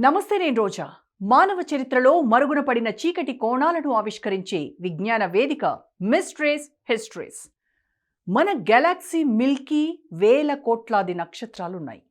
నమస్తే నేను రోజా. మానవ చరిత్రలో మరుగున పడిన చీకటి కోణాలను ఆవిష్కరించే విజ్ఞాన వేదిక మిస్ట్రేస్ హిస్టరీస్. మన గెలాక్సీ మిల్కీ వేల కోట్లాది నక్షత్రాలున్నాయి.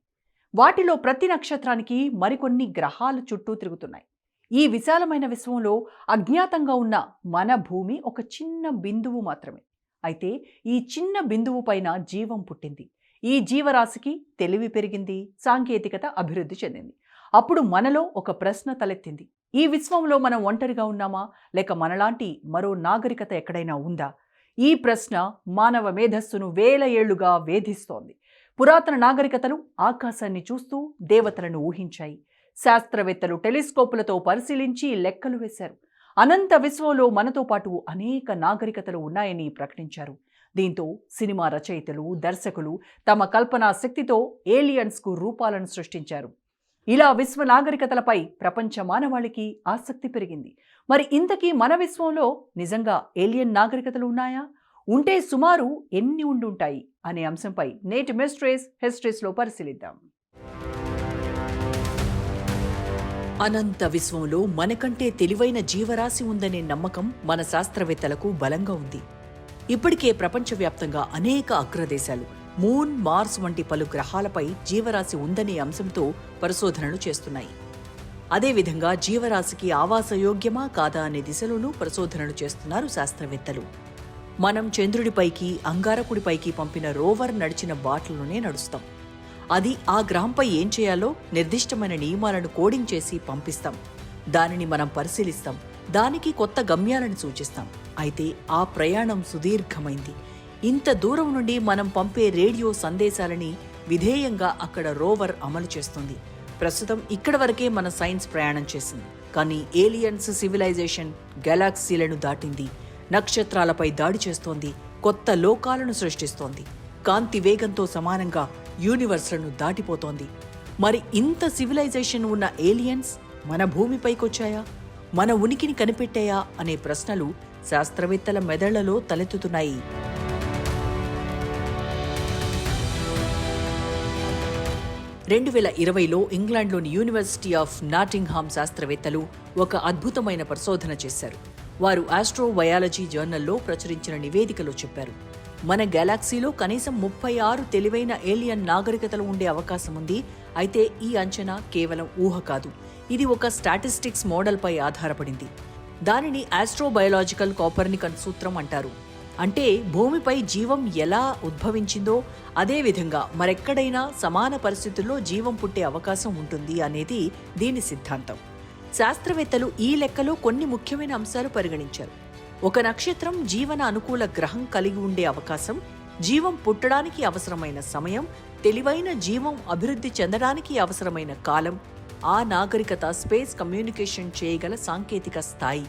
వాటిలో ప్రతి నక్షత్రానికి మరికొన్ని గ్రహాలు చుట్టూ తిరుగుతున్నాయి. ఈ విశాలమైన విశ్వంలో అజ్ఞాతంగా ఉన్న మన భూమి ఒక చిన్న బిందువు మాత్రమే. అయితే ఈ చిన్న బిందువు పైన జీవం పుట్టింది. ఈ జీవరాశికి తెలివి పెరిగింది సాంకేతికత అభివృద్ధి చెందింది. అప్పుడు మనలో ఒక ప్రశ్న తలెత్తింది. ఈ విశ్వంలో మనం ఒంటరిగా ఉన్నామా? లేక మనలాంటి మరో నాగరికత ఎక్కడైనా ఉందా? ఈ ప్రశ్న మానవ మేధస్సును వేల ఏళ్ళుగా వేధిస్తోంది. పురాతన నాగరికతలు ఆకాశాన్ని చూస్తూ దేవతలను ఊహించాయి. శాస్త్రవేత్తలు టెలిస్కోపులతో పరిశీలించి లెక్కలు వేశారు. అనంత విశ్వంలో మనతో పాటు అనేక నాగరికతలు ఉన్నాయని ప్రకటించారు. దీంతో సినిమా రచయితలు దర్శకులు తమ కల్పనా శక్తితో ఏలియన్స్కు రూపాలను సృష్టించారు. ఇలా విశ్వ నాగరికతలపై ప్రపంచ మానవాళికి ఆసక్తి పెరిగింది. మరి ఇంతకీ మన విశ్వంలో నిజంగా ఏలియన్ నాగరికతలు ఉన్నాయా? ఉంటే సుమారు ఎన్ని ఉండుంటాయి అనే అంశంపై నేటి మిస్ట్రేస్ హిస్టరీస్లో పరిశీలిద్దాం. అనంత విశ్వంలో మనకంటే తెలివైన జీవరాశి ఉందనే నమ్మకం మన శాస్త్రవేత్తలకు బలంగా ఉంది. ఇప్పటికే ప్రపంచవ్యాప్తంగా అనేక అగ్రదేశాలు మూన్ మార్స్ వంటి పలు గ్రహాలపై జీవరాశి ఉందనే అంశంతో పరిశోధనలు చేస్తున్నాయి. అదేవిధంగా జీవరాశికి ఆవాసయోగ్యమా కాదా అనే దిశలోనూ పరిశోధనలు చేస్తున్నారు శాస్త్రవేత్తలు. మనం చంద్రుడిపైకి అంగారకుడిపైకి పంపిన రోవర్ నడిచిన బాటలోనే నడుస్తాం. అది ఆ గ్రహంపై ఏం చేయాలో నిర్దిష్టమైన నియమాలను కోడింగ్ చేసి పంపిస్తాం. దానిని మనం పరిశీలిస్తాం. దానికి కొత్త గమ్యాలను సూచిస్తాం. అయితే ఆ ప్రయాణం సుదీర్ఘమైంది. ఇంత దూరం నుండి మనం పంపే రేడియో సందేశాలని విధేయంగా అక్కడ రోవర్ అమలు చేస్తుంది. ప్రస్తుతం ఇక్కడ వరకే మన సైన్స్ ప్రయాణం చేసింది. కానీ ఏలియన్స్ సివిలైజేషన్ గెలాక్సీలను దాటింది. నక్షత్రాలపై దాడి చేస్తోంది. కొత్త లోకాలను సృష్టిస్తోంది. కాంతి వేగంతో సమానంగా యూనివర్స్లను దాటిపోతోంది. మరి ఇంత సివిలైజేషన్ ఉన్న ఏలియన్స్ మన భూమిపైకొచ్చాయా? మన ఉనికిని కనిపెట్టాయా? అనే ప్రశ్నలు శాస్త్రవేత్తల మెదళ్ళలో తలెత్తుతున్నాయి. రెండు వేల ఇరవైలో ఇంగ్లాండ్లోని యూనివర్సిటీ ఆఫ్ నాటింగ్హామ్ శాస్త్రవేత్తలు ఒక అద్భుతమైన పరిశోధన చేశారు. వారు ఆస్ట్రోబయాలజీ జర్నల్లో ప్రచురించిన నివేదికలో చెప్పారు. మన గెలాక్సీలో కనీసం ముప్పై ఆరు తెలివైన ఏలియన్ నాగరికతలు ఉండే అవకాశం ఉంది. అయితే ఈ అంచనా కేవలం ఊహ కాదు. ఇది ఒక స్టాటిస్టిక్స్ మోడల్పై ఆధారపడింది. దానిని ఆస్ట్రోబయలాజికల్ కాపర్నికన్ సూత్రం అంటారు. అంటే భూమిపై జీవం ఎలా ఉద్భవించిందో అదేవిధంగా మరెక్కడైనా సమాన పరిస్థితుల్లో జీవం పుట్టే అవకాశం ఉంటుంది అనేది దీని సిద్ధాంతం. శాస్త్రవేత్తలు ఈ లెక్కలో కొన్ని ముఖ్యమైన అంశాలు పరిగణించారు. ఒక నక్షత్రం జీవన అనుకూల గ్రహం కలిగి ఉండే అవకాశం జీవం పుట్టడానికి అవసరమైన సమయం తెలివైన జీవం అభివృద్ధి చెందడానికి అవసరమైన కాలం ఆ నాగరికత స్పేస్ కమ్యూనికేషన్ చేయగల సాంకేతిక స్థాయి.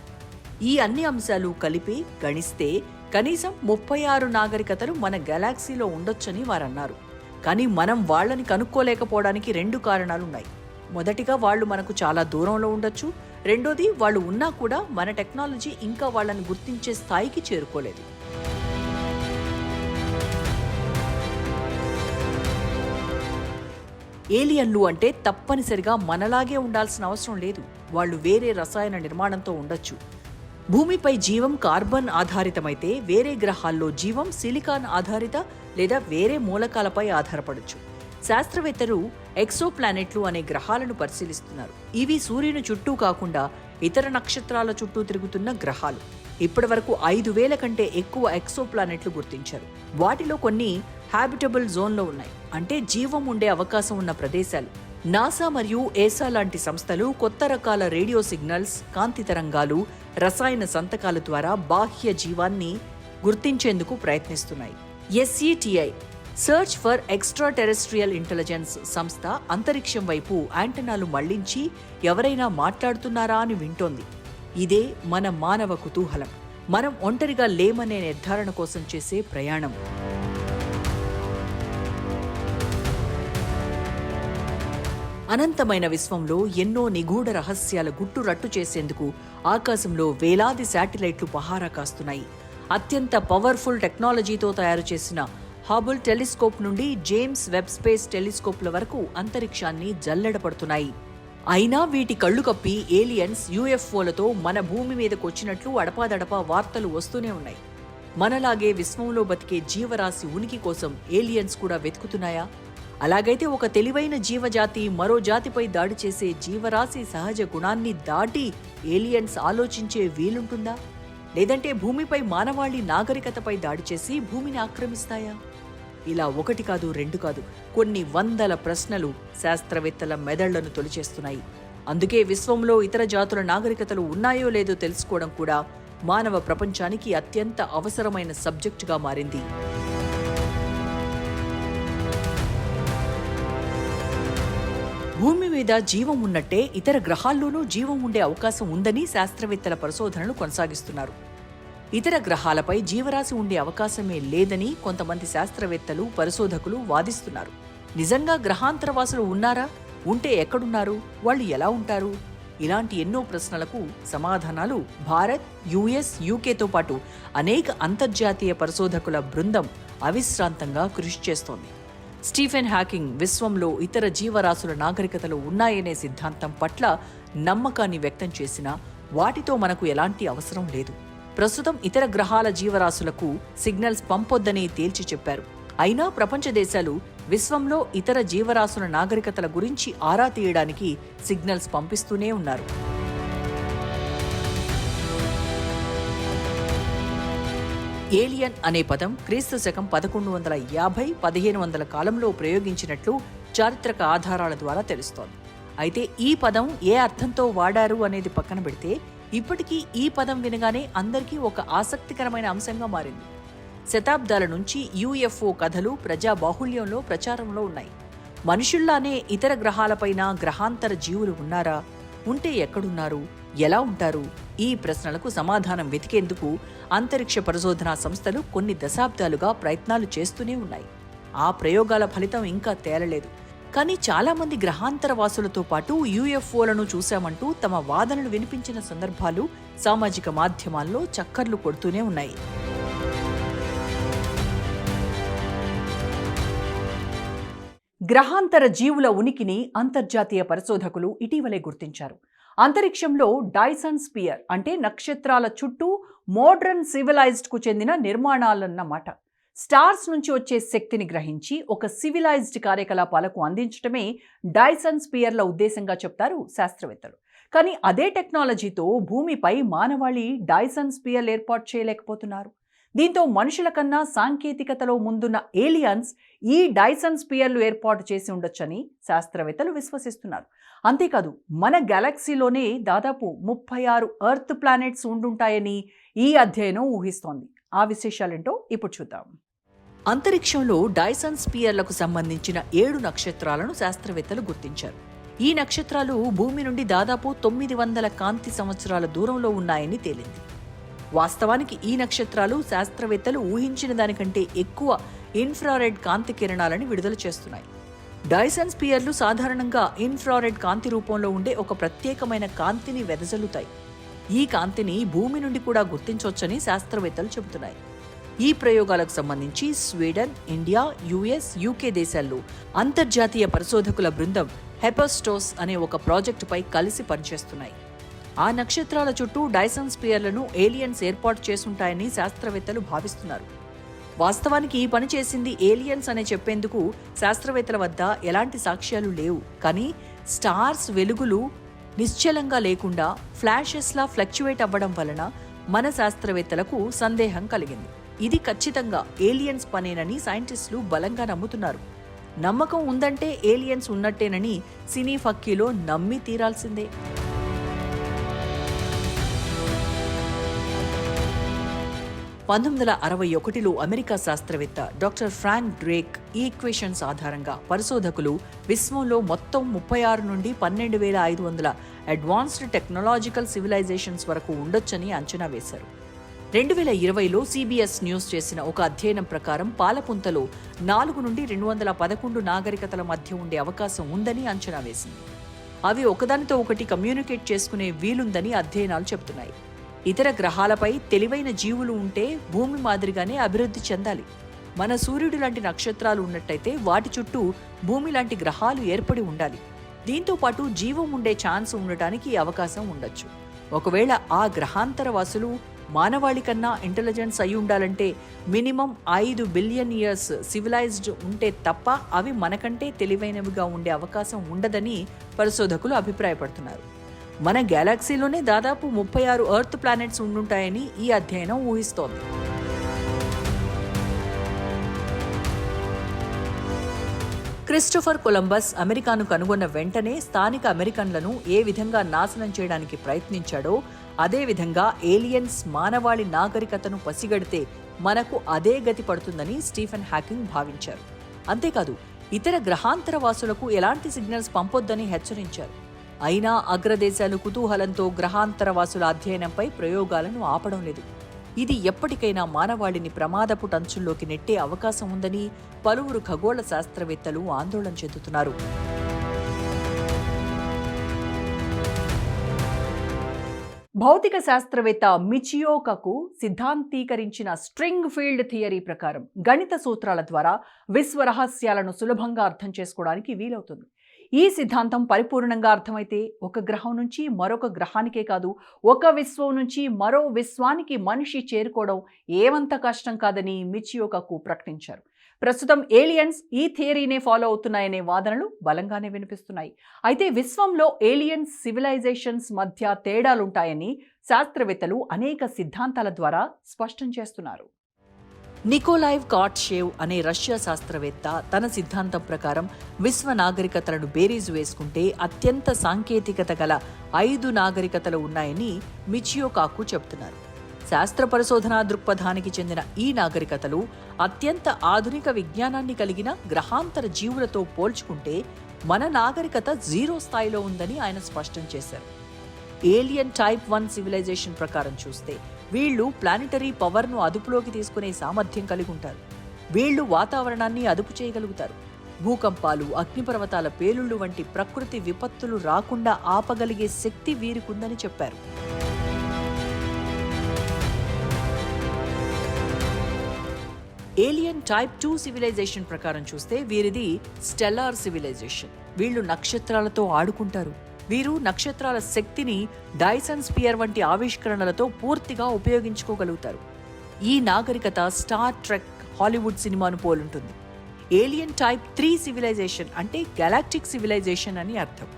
ఈ అన్ని అంశాలు కలిపి గణిస్తే కనీసం ముప్పై ఆరు నాగరికతలు మన గెలాక్సీలో ఉండొచ్చని వారన్నారు. కానీ మనం వాళ్ళని కనుక్కోలేకపోవడానికి రెండు కారణాలున్నాయి. మొదటిగా వాళ్ళు మనకు చాలా దూరంలో ఉండొచ్చు. రెండోది వాళ్ళు ఉన్నా కూడా మన టెక్నాలజీ ఇంకా వాళ్ళని గుర్తించే స్థాయికి చేరుకోలేదు. ఏలియన్లు అంటే తప్పనిసరిగా మనలాగే ఉండాల్సిన అవసరం లేదు. వాళ్ళు వేరే రసాయన నిర్మాణంతో ఉండొచ్చు. భూమిపై జీవం కార్బన్ ఆధారితమైతే వేరే గ్రహాల్లో జీవం సిలికాన్ ఆధారిత లేదా వేరే మూలకాలపై ఆధారపడచ్చు. శాస్త్రవేత్తలు ఎక్సోప్లానెట్లు అనే గ్రహాలను పరిశీలిస్తున్నారు. ఇవి సూర్యుని చుట్టూ కాకుండా ఇతర నక్షత్రాల చుట్టూ తిరుగుతున్న గ్రహాలు. ఇప్పటి వరకు ఐదు వేల కంటే ఎక్కువ ఎక్సోప్లానెట్లు గుర్తించారు. వాటిలో కొన్ని హ్యాబిటబుల్ జోన్లో ఉన్నాయి. అంటే జీవం ఉండే అవకాశం ఉన్న ప్రదేశాలు. నాసా మరియు ఏసా లాంటి సంస్థలు కొత్త రకాల రేడియో సిగ్నల్స్ కాంతి తరంగాలు రసాయన సంతకాల ద్వారా బాహ్య జీవాన్ని గుర్తించేందుకు ప్రయత్నిస్తున్నాయి. SETI search for extraterrestrial intelligence సంస్థ అంతరిక్షం వైపు యాంటనాలు మళ్ళించి ఎవరైనా మాట్లాడుతున్నారా అని వింటోంది. ఇదే మన మానవ కుతూహలం. మనం ఒంటరిగా లేమనే నిర్ధారణ కోసం చేసే ప్రయాణం. అనంతమైన విశ్వంలో ఎన్నో నిగూఢ రహస్యాల గుట్టు రట్టు చేసేందుకు ఆకాశంలో వేలాది శాటిలైట్లు పహారా కాస్తున్నాయి. అత్యంత పవర్ఫుల్ టెక్నాలజీతో తయారు చేసిన హాబుల్ టెలిస్కోప్ నుండి జేమ్స్ వెబ్ స్పేస్ టెలిస్కోప్ల వరకు అంతరిక్షాన్ని జల్లెడపడుతున్నాయి. అయినా వీటి కళ్ళు కప్పి ఏలియన్స్ యూఎఫ్ఓలతో మన భూమి మీదకు వచ్చినట్లు అడపాదడపా వార్తలు వస్తూనే ఉన్నాయి. మనలాగే విశ్వంలో బతికే జీవరాశి ఉనికి కోసం ఏలియన్స్ కూడా వెతుకుతున్నాయా? అలాగైతే ఒక తెలివైన జీవజాతి మరో జాతిపై దాడి చేసే జీవరాశి సహజ గుణాన్ని దాటి ఏలియన్స్ ఆలోచించే వీలుంటుందా? లేదంటే భూమిపై మానవాళి నాగరికతపై దాడి చేసి భూమిని ఆక్రమిస్తాయా? ఇలా ఒకటి కాదు రెండు కాదు కొన్ని వందల ప్రశ్నలు శాస్త్రవేత్తల మెదళ్ళను తొలిచేస్తున్నాయి. అందుకే విశ్వంలో ఇతర జాతుల నాగరికతలు ఉన్నాయో లేదో తెలుసుకోవడం కూడా మానవ ప్రపంచానికి అత్యంత అవసరమైన సబ్జెక్టుగా మారింది. భూమి మీద జీవం ఉన్నట్టే ఇతర గ్రహాల్లోనూ జీవం ఉండే అవకాశం ఉందని శాస్త్రవేత్తల పరిశోధనలు కొనసాగిస్తున్నారు. ఇతర గ్రహాలపై జీవరాశి ఉండే అవకాశమే లేదని కొంతమంది శాస్త్రవేత్తలు పరిశోధకులు వాదిస్తున్నారు. నిజంగా గ్రహాంతరవాసులు ఉన్నారా? ఉంటే ఎక్కడున్నారు? వాళ్ళు ఎలా ఉంటారు? ఇలాంటి ఎన్నో ప్రశ్నలకు సమాధానాలు భారత్ యుఎస్ యూకేతో పాటు అనేక అంతర్జాతీయ పరిశోధకుల బృందం అవిశ్రాంతంగా కృషి చేస్తోంది. స్టీఫెన్ హ్యాకింగ్ విశ్వంలో ఇతర జీవరాశుల నాగరికతలు ఉన్నాయనే సిద్ధాంతం పట్ల నమ్మకాన్ని వ్యక్తం చేసినా వాటితో మనకు ఎలాంటి అవసరం లేదు. ప్రస్తుతం ఇతర గ్రహాల జీవరాశులకు సిగ్నల్స్ పంపొద్దని తేల్చి చెప్పారు. అయినా ప్రపంచ దేశాలు విశ్వంలో ఇతర జీవరాశుల నాగరికతల గురించి ఆరా తీయడానికి సిగ్నల్స్ పంపిస్తూనే ఉన్నారు. ఏలియన్ అనే పదం క్రీస్తు శకం పదకొండు వందల యాభై పదిహేను వందల కాలంలో ప్రయోగించినట్లు చారిత్రక ఆధారాల ద్వారా తెలుస్తోంది. అయితే ఈ పదం ఏ అర్థంతో వాడారు అనేది పక్కన పెడితే ఇప్పటికీ ఈ పదం వినగానే అందరికీ ఒక ఆసక్తికరమైన అంశంగా మారింది. శతాబ్దాల నుంచి యుఎఫ్ఓ కథలు ప్రజా బాహుళ్యంలో ప్రచారంలో ఉన్నాయి. మనుషుల్లానే ఇతర గ్రహాలపైన గ్రహాంతర జీవులు ఉన్నారా? ఉంటే ఎక్కడున్నారు? ఎలా ఉంటారు? ఈ ప్రశ్నలకు సమాధానం వెతికేందుకు అంతరిక్ష పరిశోధనా సంస్థలు కొన్ని దశాబ్దాలుగా ప్రయత్నాలు చేస్తూనే ఉన్నాయి. ఆ ప్రయోగాల ఫలితం ఇంకా తేలలేదు. కానీ చాలామంది గ్రహాంతర వాసులతో పాటు యూఎఫ్ఓలను చూశామంటూ తమ వాదనలు వినిపించిన సందర్భాలు సామాజిక మాధ్యమాల్లో చక్కర్లు కొడుతూనే ఉన్నాయి. గ్రహాంతర జీవుల ఉనికిని అంతర్జాతీయ పరిశోధకులు ఇటీవలే గుర్తించారు. అంతరిక్షంలో డైసన్ స్పియర్ అంటే నక్షత్రాల చుట్టూ మోడ్రన్ సివిలైజ్డ్కు చెందిన నిర్మాణాలన్నమాట. స్టార్స్ నుంచి వచ్చే శక్తిని గ్రహించి ఒక సివిలైజ్డ్ కార్యకలాపాలకు అందించడమే డైసన్ స్పియర్ల ఉద్దేశంగా చెప్తారు శాస్త్రవేత్తలు. కానీ అదే టెక్నాలజీతో భూమిపై మానవాళి డైసన్ స్పియర్లు ఏర్పాటు చేయలేకపోతున్నారు. దీంతో మనుషుల కన్నా సాంకేతికతలో ముందున్న ఏలియన్స్ ఈ డైసన్ స్పియర్లు ఏర్పాటు చేసి ఉండొచ్చని శాస్త్రవేత్తలు విశ్వసిస్తున్నారు. అంతేకాదు మన గెలాక్సీలోనే దాదాపు ముప్పై ఆరు ఎర్త్ ప్లానెట్స్ ఉండుంటాయని ఈ అధ్యయనం ఊహిస్తోంది. ఆ విశేషాలేంటో ఇప్పుడు చూద్దాం. అంతరిక్షంలో డైసన్ స్పియర్లకు సంబంధించిన ఏడు నక్షత్రాలను శాస్త్రవేత్తలు గుర్తించారు. ఈ నక్షత్రాలు భూమి నుండి దాదాపు తొమ్మిది వందల కాంతి సంవత్సరాల దూరంలో ఉన్నాయని తేలింది. వాస్తవానికి ఈ నక్షత్రాలు శాస్త్రవేత్తలు ఊహించిన దానికంటే ఎక్కువ ఇన్ఫ్రారెడ్ కాంతి కిరణాలను విడుదల చేస్తున్నాయి. డైసన్ స్పియర్లు సాధారణంగా ఇన్ఫ్రారెడ్ కాంతి రూపంలో ఉండే ఒక ప్రత్యేకమైన కాంతిని వెదజల్లుతాయి. ఈ కాంతిని భూమి నుండి కూడా గుర్తించవచ్చని శాస్త్రవేత్తలు చెబుతున్నాయి. ఈ ప్రయోగాలకు సంబంధించి స్వీడన్ ఇండియా యుఎస్ యూకే దేశాల్లో అంతర్జాతీయ పరిశోధకుల బృందం హెపస్టోస్ అనే ఒక ప్రాజెక్టుపై కలిసి పనిచేస్తున్నాయి. ఆ నక్షత్రాల చుట్టూ డైసన్ స్పియర్లను ఏలియన్స్ ఏర్పాటు చేసుంటాయని శాస్త్రవేత్తలు భావిస్తున్నారు. వాస్తవానికి ఈ పని చేసింది ఏలియన్స్ అనే చెప్పేందుకు శాస్త్రవేత్తల వద్ద ఎలాంటి సాక్ష్యాలు లేవు. కానీ స్టార్స్ వెలుగులు నిశ్చలంగా లేకుండా ఫ్లాషెస్లా ఫ్లక్చువేట్ అవ్వడం వలన మన శాస్త్రవేత్తలకు సందేహం కలిగింది. ఇది ఖచ్చితంగా ఏలియన్స్ పనేనని సైంటిస్టులు బలంగా నమ్ముతున్నారు. నమ్మకం ఉందంటే ఏలియన్స్ ఉన్నట్టేనని సినీ ఫక్కీలో నమ్మి తీరాల్సిందే. పంతొమ్మిది వందల అరవై ఒకటిలో అమెరికా శాస్త్రవేత్త డాక్టర్ ఫ్రాంక్ డ్రేక్ ఈ ఈక్వేషన్స్ ఆధారంగా పరిశోధకులు విశ్వంలో మొత్తం ముప్పై ఆరు నుండి పన్నెండు వేల ఐదు వందల అడ్వాన్స్డ్ టెక్నాలజికల్ సివిలైజేషన్స్ వరకు ఉండొచ్చని అంచనా వేశారు. రెండు వేల ఇరవైలో సిబిఎస్ న్యూస్ చేసిన ఒక అధ్యయనం ప్రకారం పాలపుంతలో నాలుగు నుండి రెండు వందల పదకొండు నాగరికతల మధ్య ఉండే అవకాశం ఉందని అంచనా వేసింది. అవి ఒకదానితో ఒకటి కమ్యూనికేట్ చేసుకునే వీలుందని అధ్యయనాలు చెబుతున్నాయి. ఇతర గ్రహాలపై తెలివైన జీవులు ఉంటే భూమి మాదిరిగానే అభివృద్ధి చెందాలి. మన సూర్యుడు లాంటి నక్షత్రాలు ఉన్నట్టయితే వాటి చుట్టూ భూమి లాంటి గ్రహాలు ఏర్పడి ఉండాలి. దీంతో పాటు జీవం ఉండే ఛాన్స్ ఉండటానికి అవకాశం ఉండొచ్చు. ఒకవేళ ఆ గ్రహాంతర వాసులు మానవాళి కన్నా ఇంటెలిజెన్స్ అయి ఉండాలంటే మినిమం ఐదు బిలియన్ ఇయర్స్ సివిలైజ్డ్ ఉంటే తప్ప అవి మనకంటే తెలివైనవిగా ఉండే అవకాశం ఉండదని పరిశోధకులు అభిప్రాయపడుతున్నారు. మన గెలాక్సీలోనే దాదాపు ముప్పై ఆరు ఎర్త్ ప్లానెట్స్ ఉండుంటాయని ఈ అధ్యయనం ఊహిస్తోంది. క్రిస్టోఫర్ కొలంబస్ అమెరికాను కనుగొన్న వెంటనే స్థానిక అమెరికన్లను ఏ విధంగా నాశనం చేయడానికి ప్రయత్నించాడో అదేవిధంగా ఏలియన్స్ మానవాళి నాగరికతను పసిగడితే మనకు అదే గతి పడుతుందని స్టీఫెన్ హ్యాకింగ్ భావించారు. అంతేకాదు ఇతర గ్రహాంతర వాసులకు ఎలాంటి సిగ్నల్స్ పంపొద్దని హెచ్చరించారు. అయినా అగ్రదేశాలు కుతూహలంతో గ్రహాంతర వాసుల అధ్యయనంపై ప్రయోగాలను ఆపడం లేదు. ఇది ఎప్పటికైనా మానవాళిని ప్రమాదపు టంచుల్లోకి నెట్టే అవకాశం ఉందని పలువురు ఖగోళ శాస్త్రవేత్తలు ఆందోళన చెందుతున్నారు. భౌతిక శాస్త్రవేత్త మిచియోకకు సిద్ధాంతీకరించిన స్ట్రింగ్ ఫీల్డ్ థియరీ ప్రకారం గణిత సూత్రాల ద్వారా విశ్వ రహస్యాలను సులభంగా అర్థం చేసుకోవడానికి వీలవుతుంది. ఈ సిద్ధాంతం పరిపూర్ణంగా అర్థమైతే ఒక గ్రహం నుంచి మరొక గ్రహానికే కాదు ఒక విశ్వం నుంచి మరో విశ్వానికి మనిషి చేరుకోవడం ఏమంత కష్టం కాదని మిచియోకకు ప్రకటించారు. ప్రస్తుతం ఏలియన్స్ ఈ థియరీనే ఫాలో అవుతున్నాయనే వాదనలు బలంగానే వినిపిస్తున్నాయి. అయితే విశ్వంలో ఏలియన్స్ సివిలైజేషన్స్ మధ్య తేడాలుంటాయని శాస్త్రవేత్తలు అనేక సిద్ధాంతాల ద్వారా స్పష్టం చేస్తున్నారు. నికోలైవ్ కాట్షేవ్ అనే రష్యా శాస్త్రవేత్త తన సిద్ధాంతం ప్రకారం విశ్వ నాగరికతలను బేరీజు వేసుకుంటే అత్యంత సాంకేతికత గల ఐదు నాగరికతలు ఉన్నాయని మిచియోకాకు చెబుతున్నారు. శాస్త్ర పరిశోధనా దృక్పథానికి చెందిన ఈ నాగరికతలు అత్యంత ఆధునిక విజ్ఞానాన్ని కలిగిన గ్రహాంతర జీవులతో పోల్చుకుంటే మన నాగరికత జీరో స్థాయిలో ఉందని ఆయన స్పష్టం చేశారు. ఏలియన్ టైప్ వన్ సివిలైజేషన్ ప్రకారం చూస్తే వీళ్ళు ప్లానిటరీ పవర్ను అదుపులోకి తీసుకునే సామర్థ్యం కలిగి ఉంటారు. వీళ్ళు వాతావరణాన్ని అదుపు చేయగలుగుతారు. భూకంపాలు అగ్నిపర్వతాల పేలుళ్ళు వంటి ప్రకృతి విపత్తులు రాకుండా ఆపగలిగే శక్తి వీరికుందని చెప్పారు. ఏలియన్ టైప్ టూ సివిలైజేషన్ ప్రకారం చూస్తే వీరిది స్టెల్లార్ సివిలైజేషన్ వీళ్ళు నక్షత్రాలతో ఆడుకుంటారు. వీరు నక్షత్రాల శక్తిని డైసన్ స్పియర్ వంటి ఆవిష్కరణలతో పూర్తిగా ఉపయోగించుకోగలుగుతారు. ఈ నాగరికత స్టార్ ట్రెక్ హాలీవుడ్ సినిమాను పోలుంటుంది. ఏలియన్ టైప్ త్రీ సివిలైజేషన్ అంటే గెలాక్టిక్ సివిలైజేషన్ అని అర్థం.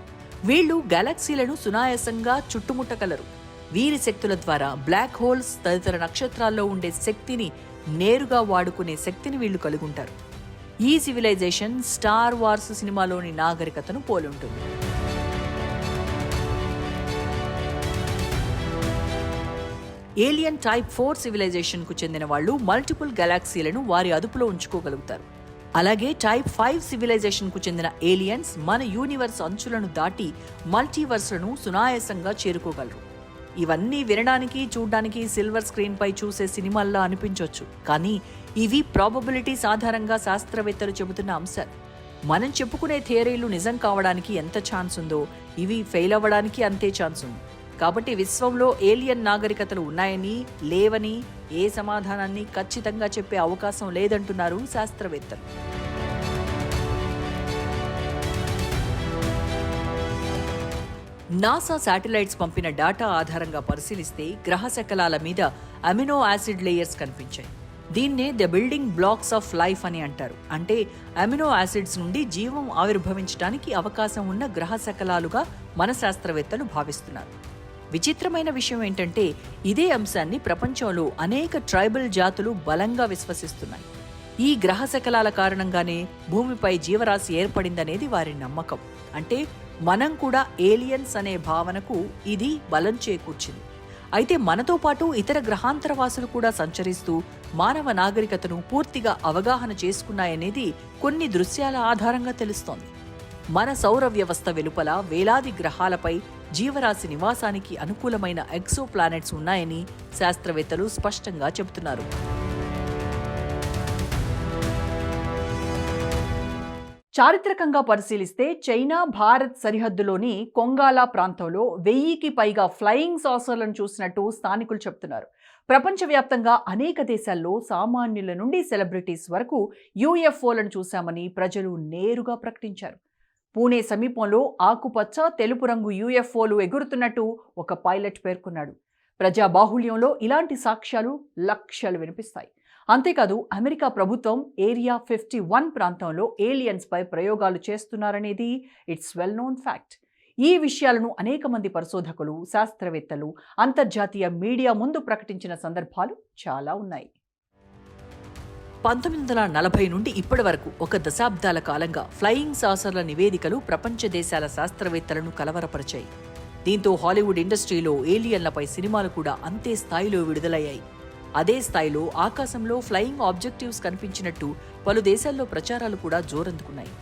వీళ్ళు గెలాక్సీలను సునాయాసంగా చుట్టుముట్టగలరు. వీరి శక్తుల ద్వారా బ్లాక్ హోల్స్ తదితర నక్షత్రాల్లో ఉండే శక్తిని నేరుగా వాడుకునే శక్తిని వీళ్ళు కలుగుంటారు. ఈ సివిలైజేషన్ స్టార్ వార్స్ సినిమాలోని నాగరికతను పోలుంటుంది. ఏలియన్ టైప్ ఫోర్ సివిలైజేషన్కు చెందిన వాళ్ళు మల్టిపుల్ గెలాక్సీలను వారి అదుపులో ఉంచుకోగలుగుతారు. అలాగే టైప్ ఫైవ్ సివిలైజేషన్కు చెందిన ఏలియన్స్ మన యూనివర్స్ అంచులను దాటి మల్టీవర్స్లను సునాయాసంగా చేరుకోగలరు. ఇవన్నీ వినడానికి చూడ్డానికి సిల్వర్ స్క్రీన్పై చూసే సినిమాల్లో అనిపించవచ్చు కానీ ఇవి ప్రాబబిలిటీస్ ఆధారంగా శాస్త్రవేత్తలు చెబుతున్న అంశాలు. మనం చెప్పుకునే థియరీలు నిజం కావడానికి ఎంత ఛాన్స్ ఉందో ఇవి ఫెయిల్ అవ్వడానికి అంతే ఛాన్స్ ఉంది కాబట్టి విశ్వంలో ఏలియన్ నాగరికతలు ఉన్నాయని లేవని ఏ సమాధానాన్ని ఖచ్చితంగా చెప్పే అవకాశం లేదంటున్నారు శాస్త్రవేత్తలు. నాసా శాటిలైట్స్ పంపిన డాటా ఆధారంగా పరిశీలిస్తే గ్రహ శకలాల మీద అమినో యాసిడ్ లేయర్స్ కనిపించాయి. దీన్నే the building blocks of life అని అంటారు. అంటే అమినో యాసిడ్స్ నుండి జీవం ఆవిర్భవించడానికి అవకాశం ఉన్న గ్రహ శకలాలుగా మన శాస్త్రవేత్తలు భావిస్తున్నారు. విచిత్రమైన విషయం ఏంటంటే ఇదే అంశాన్ని ప్రపంచంలో అనేక ట్రైబల్ జాతులు బలంగా విశ్వసిస్తున్నాయి. ఈ గ్రహ శకలాల కారణంగానే భూమిపై జీవరాశి ఏర్పడిందనేది వారి నమ్మకం. అంటే మనం కూడా ఏలియన్స్ అనే భావనకు ఇది బలం చేకూర్చింది. అయితే మనతో పాటు ఇతర గ్రహాంతర వాసులు కూడా సంచరిస్తూ మానవ నాగరికతను పూర్తిగా అవగాహన చేసుకున్నాయనేది కొన్ని దృశ్యాల ఆధారంగా తెలుస్తోంది. మన సౌర వ్యవస్థ వెలుపల వేలాది గ్రహాలపై జీవరాశి నివాసానికి అనుకూలమైన ఎక్సో ప్లానెట్స్ ఉన్నాయని శాస్త్రవేత్తలు స్పష్టంగా చెబుతున్నారు. చారిత్రకంగా పరిశీలిస్తే చైనా భారత్ సరిహద్దులోని కొంగాలా ప్రాంతంలో వెయ్యికి పైగా ఫ్లయింగ్ సాసర్లను చూసినట్టు స్థానికులు చెబుతున్నారు. ప్రపంచవ్యాప్తంగా అనేక దేశాల్లో సామాన్యుల నుండి సెలబ్రిటీస్ వరకు యూఎఫ్ఓలను చూశామని ప్రజలు నేరుగా ప్రకటించారు. పూణే సమీపంలో ఆకుపచ్చ తెలుపు రంగు యూఎఫ్ఓలు ఎగురుతున్నట్టు ఒక పైలట్ పేర్కొన్నాడు. ప్రజా బాహుళ్యంలో ఇలాంటి సాక్ష్యాలు లక్ష్యాలు వినిపిస్తాయి. అంతేకాదు అమెరికా ప్రభుత్వం ఏరియా ఫిఫ్టీ వన్ ప్రాంతంలో ఏలియన్స్పై ప్రయోగాలు చేస్తున్నారనేది ఇట్స్ వెల్ నోన్ ఫ్యాక్ట్. ఈ విషయాలను అనేక మంది పరిశోధకులు శాస్త్రవేత్తలు అంతర్జాతీయ మీడియా ముందు ప్రకటించిన సందర్భాలు చాలా ఉన్నాయి. పంతొమ్మిది వందల నలభై నుండి ఇప్పటి వరకు ఒక దశాబ్దాల కాలంగా ఫ్లయింగ్ సాసర్ల నివేదికలు ప్రపంచ దేశాల శాస్త్రవేత్తలను కలవరపరిచాయి. దీంతో హాలీవుడ్ ఇండస్ట్రీలో ఏలియన్లపై సినిమాలు కూడా అంతే స్థాయిలో విడుదలయ్యాయి. అదే స్థాయిలో ఆకాశంలో ఫ్లయింగ్ ఆబ్జెక్టివ్స్ కనిపించినట్టు పలు దేశాల్లో ప్రచారాలు కూడా జోరందుకున్నాయి.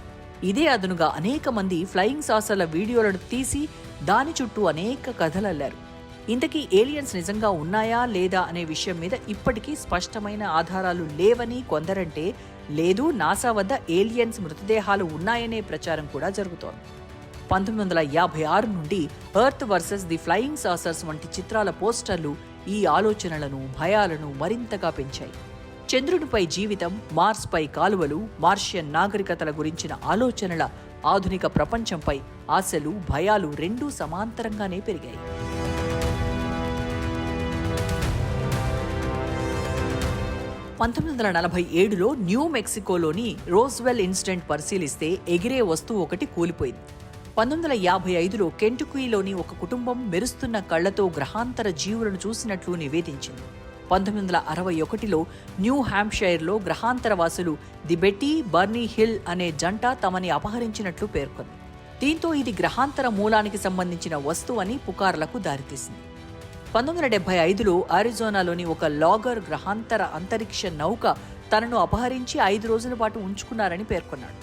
ఇదే అదనుగా అనేక మంది ఫ్లయింగ్ సాసర్ల వీడియోలను తీసి దాని చుట్టూ అనేక కథలల్లారు. ఇంతకీ ఏలియన్స్ నిజంగా ఉన్నాయా లేదా అనే విషయం మీద ఇప్పటికీ స్పష్టమైన ఆధారాలు లేవని కొందరంటే లేదు నాసా వద్ద ఏలియన్స్ మృతదేహాలు ఉన్నాయనే ప్రచారం కూడా జరుగుతోంది. పంతొమ్మిది వందల యాభై ఆరు నుండి Earth versus the flying saucers వంటి చిత్రాల పోస్టర్లు ఈ ఆలోచనలను భయాలను మరింతగా పెంచాయి. చంద్రునిపై జీవితం మార్స్పై కాలువలు మార్షియన్ నాగరికతల గురించిన ఆలోచనల ఆధునిక ప్రపంచంపై ఆశలు భయాలు రెండూ సమాంతరంగానే పెరిగాయి. పంతొమ్మిది వందల నలభై ఏడులో న్యూ మెక్సికోలోని రోజ్వెల్ ఇన్సిడెంట్ పరిశీలిస్తే ఎగిరే వస్తువు ఒకటి కూలిపోయింది. పంతొమ్మిది వందల యాభై ఐదులో కెంటుకుయిలోని ఒక కుటుంబం మెరుస్తున్న కళ్ళతో గ్రహాంతర జీవులను చూసినట్లు నివేదించింది. పంతొమ్మిది వందల అరవై ఒకటిలో న్యూ హ్యాంప్షైర్లో గ్రహాంతర వాసులు ది బెట్టీ బర్నీ హిల్ అనే జంట తమని అపహరించినట్లు పేర్కొంది. దీంతో ఇది గ్రహాంతర మూలానికి సంబంధించిన వస్తువని పుకార్లకు దారితీసింది. పంతొమ్మిది వందల డెబ్బై ఐదులో అరిజోనాలోని ఒక లాగర్ గ్రహాంతర అంతరిక్ష నౌక తనను అపహరించి ఐదు రోజుల పాటు ఉంచుకున్నారని పేర్కొన్నాడు.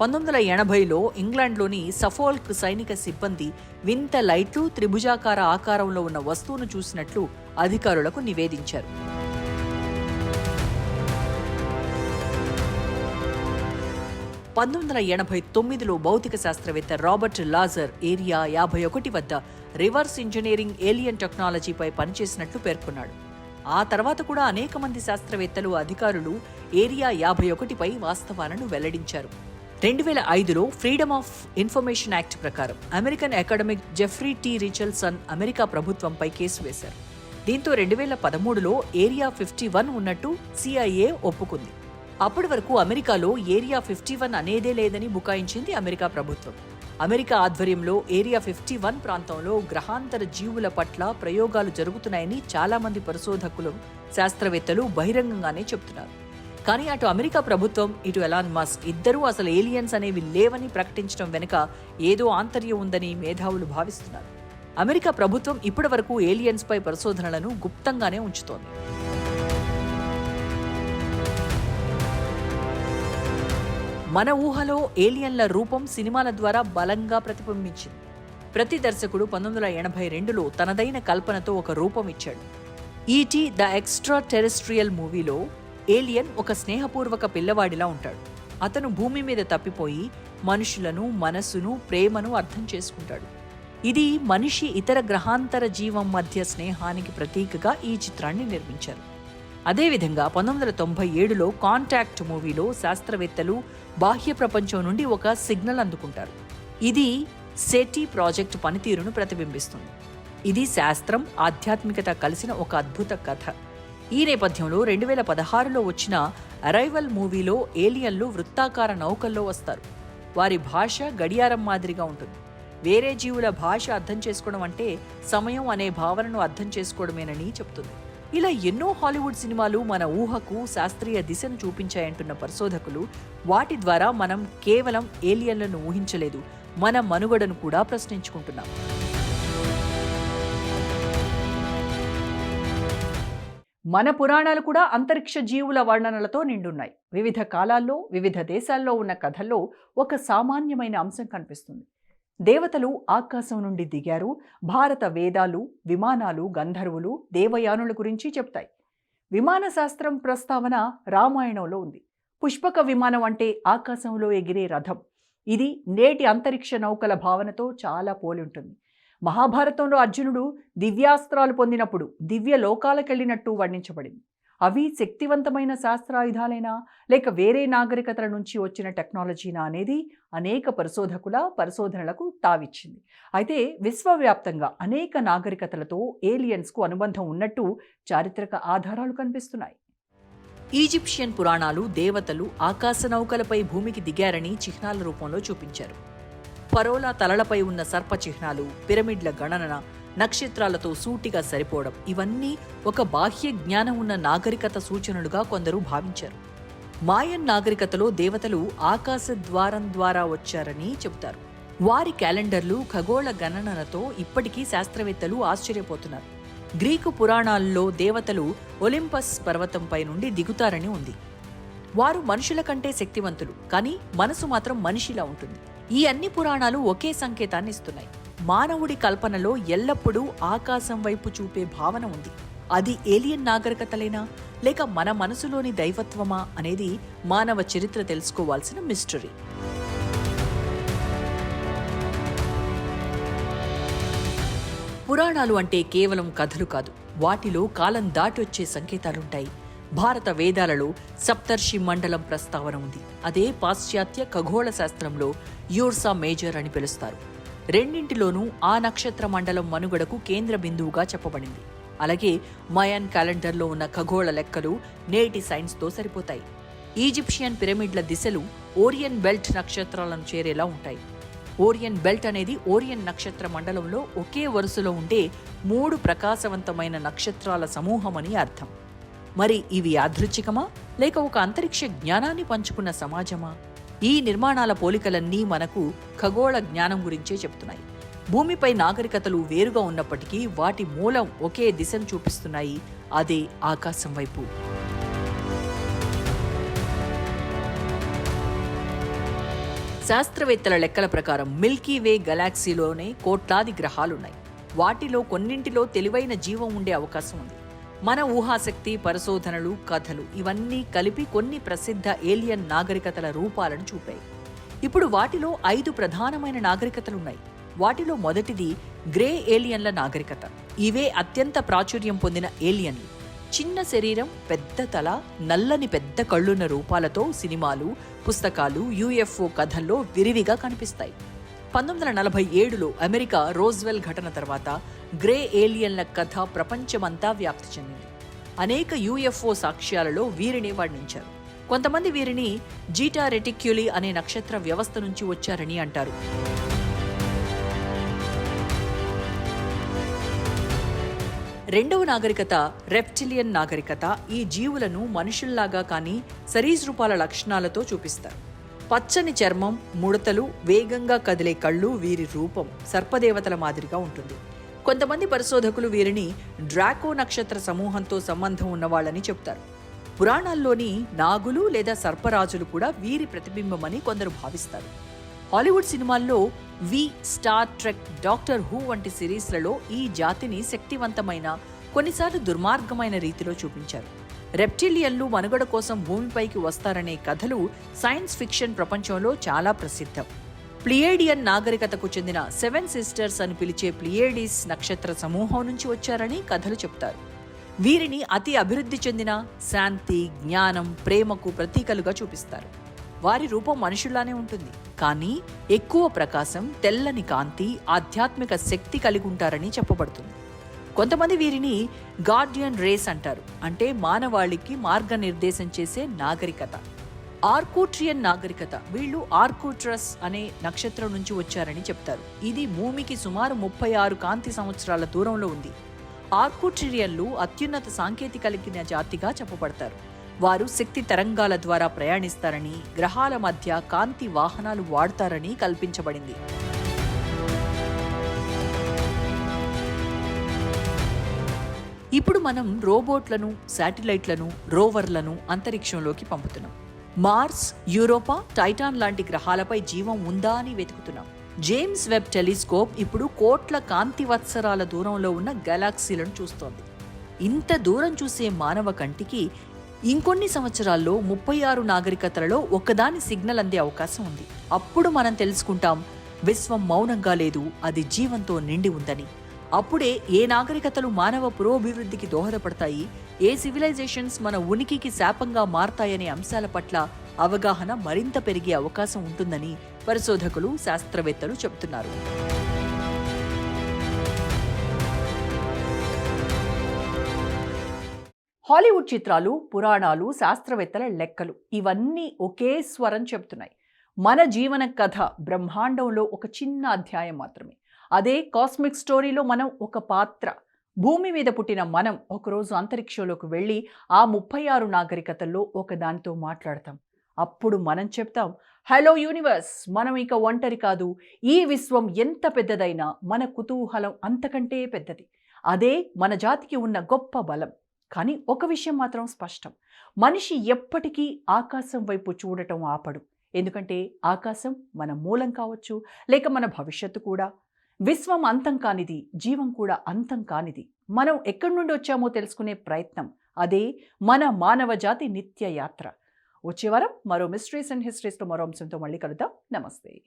పంతొమ్మిది వందల ఎనభైలో ఇంగ్లాండ్లోని సఫోల్క్ సైనిక సిబ్బంది వింత లైట్లు త్రిభుజాకార ఆకారంలో ఉన్న వస్తువును చూసినట్లు అధికారులకు నివేదించారు. పంతొమ్మిది వందల ఎనభై తొమ్మిదిలో భౌతిక శాస్త్రవేత్త రాబర్ట్ లాజర్ ఏరియా యాభై ఒకటి వద్ద రివర్స్ ఇంజనీరింగ్ ఏలియన్ టెక్నాలజీపై పనిచేసినట్లు పేర్కొన్నాడు. ఆ తర్వాత కూడా అనేక మంది శాస్త్రవేత్తలు అధికారులు ఏరియా యాభై ఒకటిపై వాస్తవాలను వెల్లడించారు. రెండు వేల ఐదులో ఫ్రీడమ్ ఆఫ్ ఇన్ఫర్మేషన్ యాక్ట్ ప్రకారం American academic Jeffrey T Richelson America ప్రభుత్వంపై కేసు వేశారు. దీంతో రెండు వేల పదమూడులో ఏరియా ఫిఫ్టీ వన్ ఉన్నట్టు సిఐఏ ఒప్పుకుంది. అప్పటి వరకు అమెరికాలో ఏరియా ఫిఫ్టీ వన్ అనేదే లేదని బుకాయించింది అమెరికా ప్రభుత్వం. అమెరికా ఆధ్వర్యంలో ఏరియా ఫిఫ్టీ వన్ ప్రాంతంలో గ్రహాంతర జీవుల పట్ల ప్రయోగాలు జరుగుతున్నాయని చాలామంది పరిశోధకులు శాస్త్రవేత్తలు బహిరంగంగానే చెబుతున్నారు కానీ అటు అమెరికా ప్రభుత్వం ఇటు ఎలాన్ మస్క్ ఇద్దరూ అసలు ఏలియన్స్ అనేవి లేవని ప్రకటించడం వెనుక ఏదో ఆంతర్యం ఉందని మేధావులు భావిస్తున్నారు. అమెరికా ప్రభుత్వం ఇప్పటి వరకు ఏలియన్స్పై పరిశోధనలను గుప్తంగానే ఉంచుతోంది. మన ఊహలో ఏలియన్ల రూపం సినిమాల ద్వారా బలంగా ప్రతిబింబించింది. ప్రతి దర్శకుడు పంతొమ్మిది వందల ఎనభై రెండులో తనదైన కల్పనతో ఒక రూపం ఇచ్చాడు. ఈటీ ద ఎక్స్ట్రా టెరెస్ట్రియల్ మూవీలో ఏలియన్ ఒక స్నేహపూర్వక పిల్లవాడిలా ఉంటాడు. అతను భూమి మీద తప్పిపోయి మనుషులను మనస్సును ప్రేమను అర్థం చేసుకుంటాడు. ఇది మనిషి ఇతర గ్రహాంతర జీవం మధ్య స్నేహానికి ప్రతీకగా ఈ చిత్రాన్ని నిర్మించారు. అదేవిధంగా పంతొమ్మిది వందల తొంభై ఏడులో కాంటాక్ట్ మూవీలో శాస్త్రవేత్తలు బాహ్య ప్రపంచం నుండి ఒక సిగ్నల్ అందుకుంటారు. ఇది సెటీ ప్రాజెక్ట్ పనితీరును ప్రతిబింబిస్తుంది. ఇది శాస్త్రం ఆధ్యాత్మికత కలిసిన ఒక అద్భుత కథ. ఈ నేపథ్యంలో రెండు వేల పదహారులో వచ్చిన అరైవల్ మూవీలో ఏలియన్లు వృత్తాకార నౌకల్లో వస్తారు. వారి భాష గడియారం మాదిరిగా ఉంటుంది. వేరే జీవుల భాష అర్థం చేసుకోవడం అంటే సమయం అనే భావనను అర్థం చేసుకోవడమేనని చెప్తుంది. ఇలా ఎన్నో హాలీవుడ్ సినిమాలు మన ఊహకు శాస్త్రీయ దిశను చూపించాయంటున్న పరిశోధకులు వాటి ద్వారా మనం కేవలం ఏలియన్లను ఊహించలేదు మన మనుగడను కూడా ప్రశ్నించుకుంటున్నాం. మన పురాణాలు కూడా అంతరిక్ష జీవుల వర్ణనలతో నిండున్నాయి. వివిధ కాలాల్లో వివిధ దేశాల్లో ఉన్న కథల్లో ఒక సామాన్యమైన అంశం కనిపిస్తుంది. దేవతలు ఆకాశం నుండి దిగారు. భారత వేదాలు విమానాలు గంధర్వులు దేవయానుల గురించి చెప్తాయి. విమాన శాస్త్రం ప్రస్తావన రామాయణంలో ఉంది. పుష్పక విమానం అంటే ఆకాశంలో ఎగిరే రథం. ఇది నేటి అంతరిక్ష నౌకల భావనతో చాలా పోలి ఉంటుంది. మహాభారతంలో అర్జునుడు దివ్యాస్త్రాలు పొందినప్పుడు దివ్య లోకాలకెళ్ళినట్టు వర్ణించబడింది. అవి శక్తివంతమైన శాస్త్రాయుధాలేనా? లేక వేరే నాగరికతల నుంచి వచ్చిన టెక్నాలజీనా అనేది అనేక పరిశోధకుల పరిశోధనలకు తావిచ్చింది. అయితే విశ్వవ్యాప్తంగా అనేక నాగరికతలతో ఏలియన్స్కు అనుబంధం ఉన్నట్టు చారిత్రక ఆధారాలు కనిపిస్తున్నాయి. ఈజిప్షియన్ పురాణాలు దేవతలు ఆకాశ నౌకలపై భూమికి దిగారని చిహ్నాల రూపంలో చూపించారు. పరోలా తలలపై ఉన్న సర్ప చిహ్నాలు పిరమిడ్ల గణన నక్షత్రాలతో సూటిగా సరిపోవడం. ఇవన్నీ ఒక బాహ్య జ్ఞానం ఉన్న నాగరికత సూచనలుగా కొందరు భావించారు. మాయన్ నాగరికతలో దేవతలు ఆకాశ ద్వారం ద్వారా వచ్చారని చెబుతారు. వారి క్యాలెండర్లు ఖగోళ గణనలతో ఇప్పటికీ శాస్త్రవేత్తలు ఆశ్చర్యపోతున్నారు. గ్రీకు పురాణాల్లో దేవతలు ఒలింపస్ పర్వతంపై నుండి దిగుతారని ఉంది. వారు మనుషుల కంటే శక్తివంతులు కానీ మనసు మాత్రం మనిషిలా ఉంటుంది. ఈ అన్ని పురాణాలు ఒకే సంకేతాన్ని ఇస్తున్నాయి. మానవుడి కల్పనలో ఎల్లప్పుడూ ఆకాశం వైపు చూపే భావన ఉంది. అది ఏలియన్ నాగరికతలేనా? లేక మన మనసులోని దైవత్వమా? అనేది మానవ చరిత్ర తెలుసుకోవాల్సిన మిస్టరీ పురాణాలు అంటే కేవలం కథలు కాదు. వాటిలో కాలం దాటి వచ్చే సంకేతాలుంటాయి. భారత వేదాలలో సప్తర్షి మండలం ప్రస్తావన ఉంది. అదే పాశ్చాత్య ఖగోళ శాస్త్రంలో యూర్సా మేజర్ అని పిలుస్తారు. రెండింటిలోనూ ఆ నక్షత్ర మండలం మనుగడకు కేంద్ర బిందువుగా చెప్పబడింది. అలాగే మయాన్ క్యాలెండర్లో ఉన్న ఖగోళ లెక్కలు నేటి సైన్స్తో సరిపోతాయి. ఈజిప్షియన్ పిరమిడ్ల దిశలు ఓరియన్ బెల్ట్ నక్షత్రాలను చేరేలా ఉంటాయి. ఓరియన్ బెల్ట్ అనేది ఓరియన్ నక్షత్ర మండలంలో ఒకే వరుసలో ఉండే మూడు ప్రకాశవంతమైన నక్షత్రాల సమూహమని అర్థం. మరి ఇవి యాదృచ్ఛికమా లేక ఒక అంతరిక్ష జ్ఞానాన్ని పంచుకున్న సమాజమా? ఈ నిర్మాణాల పోలికలన్నీ మనకు ఖగోళ జ్ఞానం గురించే చెప్తున్నాయి భూమిపై నాగరికతలు వేరుగా ఉన్నప్పటికీ వాటి మూలం ఒకే దిశను చూపిస్తున్నాయి. అదే ఆకాశం వైపు. శాస్త్రవేత్తల లెక్కల ప్రకారం మిల్కీ వే గెలాక్సీలోనే కోట్లాది గ్రహాలున్నాయి. వాటిలో కొన్నింటిలో తెలివైన జీవం ఉండే అవకాశం ఉంది. మన ఊహాశక్తి పరిశోధనలు కథలు ఇవన్నీ కలిపి కొన్ని ప్రసిద్ధ ఏలియన్ నాగరికతల రూపాలను చూపాయి. ఇప్పుడు వాటిలో ఐదు ప్రధానమైన నాగరికతలున్నాయి. వాటిలో మొదటిది గ్రే ఏలియన్ల నాగరికత. ఇవే అత్యంత ప్రాచుర్యం పొందిన ఏలియన్లు. చిన్న శరీరం పెద్ద తల నల్లని పెద్ద కళ్ళున్న రూపాలతో సినిమాలు పుస్తకాలు యుఎఫ్ఓ కథల్లో విరివిగా కనిపిస్తాయి. పంతొమ్మిది వందల నలభై ఏడులో అమెరికా రోజ్వెల్ ఘటన తర్వాత గ్రే ఏలియన్ల కథ ప్రపంచమంతా వ్యాప్తి చెందింది. అనేక యుఎఫ్ఓ సాక్ష్యాలలో వీరిని వర్ణించారు. కొంతమంది వీరిని జీటా రెటిక్యులి అనే నక్షత్ర వ్యవస్థ నుంచి వచ్చారని అంటారు. రెండవ నాగరికత రెప్టిలియన్ నాగరికత ఈ జీవులను మనుషుల్లాగా కానీ సరీసృపాల లక్షణాలతో చూపిస్తారు. పచ్చని చర్మం ముడతలు వేగంగా కదిలే కళ్ళు వీరి రూపం సర్పదేవతల మాదిరిగా ఉంటుంది. కొంతమంది పరిశోధకులు వీరిని డ్రాకో నక్షత్ర సమూహంతో సంబంధం ఉన్నవాళ్ళని చెప్తారు. పురాణాల్లోని నాగులు లేదా సర్పరాజులు కూడా వీరి ప్రతిబింబమని కొందరు భావిస్తారు. హాలీవుడ్ సినిమాల్లో V Star Trek Doctor Who వంటి సిరీస్లలో ఈ జాతిని శక్తివంతమైన కొన్నిసార్లు దుర్మార్గమైన రీతిలో చూపించారు. రెప్టిలియన్లు మనుగడ కోసం భూమిపైకి వస్తారనే కథలు సైన్స్ ఫిక్షన్ ప్రపంచంలో చాలా ప్రసిద్ధం. ప్లియేడియన్ నాగరికతకు చెందిన సెవెన్ సిస్టర్స్ అని పిలిచే ప్లియేడిస్ నక్షత్ర సమూహం నుంచి వచ్చారని కథలు చెప్తారు. వీరిని అతి అభివృద్ధి చెందిన శాంతి జ్ఞానం ప్రేమకు ప్రతీకలుగా చూపిస్తారు. వారి రూపం మనుషుల్లానే ఉంటుంది. కానీ ఎక్కువ ప్రకాశం తెల్లని కాంతి ఆధ్యాత్మిక శక్తి కలిగి ఉంటారని చెప్పబడుతుంది. కొంతమంది వీరిని గార్డియన్ రేస్ అంటారు. అంటే మానవాళికి మార్గనిర్దేశం చేసే నాగరికత. ఆర్కూట్రియన్ నాగరికత. వీళ్ళు ఆర్కూట్రస్ అనే నక్షత్రం నుంచి వచ్చారని చెప్తారు. ఇది భూమికి సుమారు ముప్పై ఆరు కాంతి సంవత్సరాల దూరంలో ఉంది. ఆర్కూట్రియన్లు అత్యున్నత సాంకేతిక కలిగిన జాతిగా చెప్పబడతారు. వారు శక్తి తరంగాల ద్వారా ప్రయాణిస్తారని గ్రహాల మధ్య కాంతి వాహనాలు వాడతారని కల్పించబడింది. ఇప్పుడు మనం రోబోట్లను శాటిలైట్లను రోవర్లను అంతరిక్షంలోకి పంపుతున్నాం. మార్స్ యూరోపా టైటాన్ లాంటి గ్రహాలపై జీవం ఉందా అని వెతుకుతున్నాం. జేమ్స్ వెబ్ టెలిస్కోప్ ఇప్పుడు కోట్ల కాంతి వత్సరాల దూరంలో ఉన్న గెలాక్సీలను చూస్తోంది. ఇంత దూరం చూసే మానవ కంటికి ఇంకొన్ని సంవత్సరాల్లో ముప్పై ఆరు నాగరికతలలో ఒకదాని సిగ్నల్ అందే అవకాశం ఉంది. అప్పుడు మనం తెలుసుకుంటాం విశ్వం మౌనంగా లేదు అది జీవంతో నిండి ఉందని. అప్పుడే ఏ నాగరికతలు మానవ పురోభివృద్ధికి దోహదపడతాయి ఏ సివిలైజేషన్స్ మన ఉనికికి శాపంగా మారతాయనే అంశాల పట్ల అవగాహన మరింత పెరిగే అవకాశం ఉంటుందని పరిశోధకులు శాస్త్రవేత్తలు చెబుతున్నారు. హాలీవుడ్ చిత్రాలు పురాణాలు శాస్త్రవేత్తల లెక్కలు ఇవన్నీ ఒకే స్వరం చెబుతున్నాయి. మన జీవన కథ బ్రహ్మాండంలో ఒక చిన్న అధ్యాయం మాత్రమే. అదే కాస్మిక్ స్టోరీలో మనం ఒక పాత్ర భూమి మీద పుట్టిన మనం ఒకరోజు అంతరిక్షంలోకి వెళ్ళి ఆ ముప్పై ఆరు నాగరికతల్లో ఒకదానితో మాట్లాడతాం. అప్పుడు మనం చెప్తాం హలో యూనివర్స్ మనం ఇక ఒంటరి కాదు. ఈ విశ్వం ఎంత పెద్దదైనా మన కుతూహలం అంతకంటే పెద్దది. అదే మన జాతికి ఉన్న గొప్ప బలం. కానీ ఒక విషయం మాత్రం స్పష్టం మనిషి ఎప్పటికీ ఆకాశం వైపు చూడటం ఆపడు. ఎందుకంటే ఆకాశం మన మూలం కావచ్చు లేక మన భవిష్యత్తు కూడా. విశ్వం అంతం కానిది జీవం కూడా అంతం కానిది. మనం ఎక్కడి నుండి వచ్చామో తెలుసుకునే ప్రయత్నం. అదే మన మానవ జాతి నిత్య యాత్ర. వచ్చే వారం మరో మిస్టరీస్ అండ్ హిస్టరీస్లో మరో అంశంతో మళ్ళీ కలుద్దాం. నమస్తే.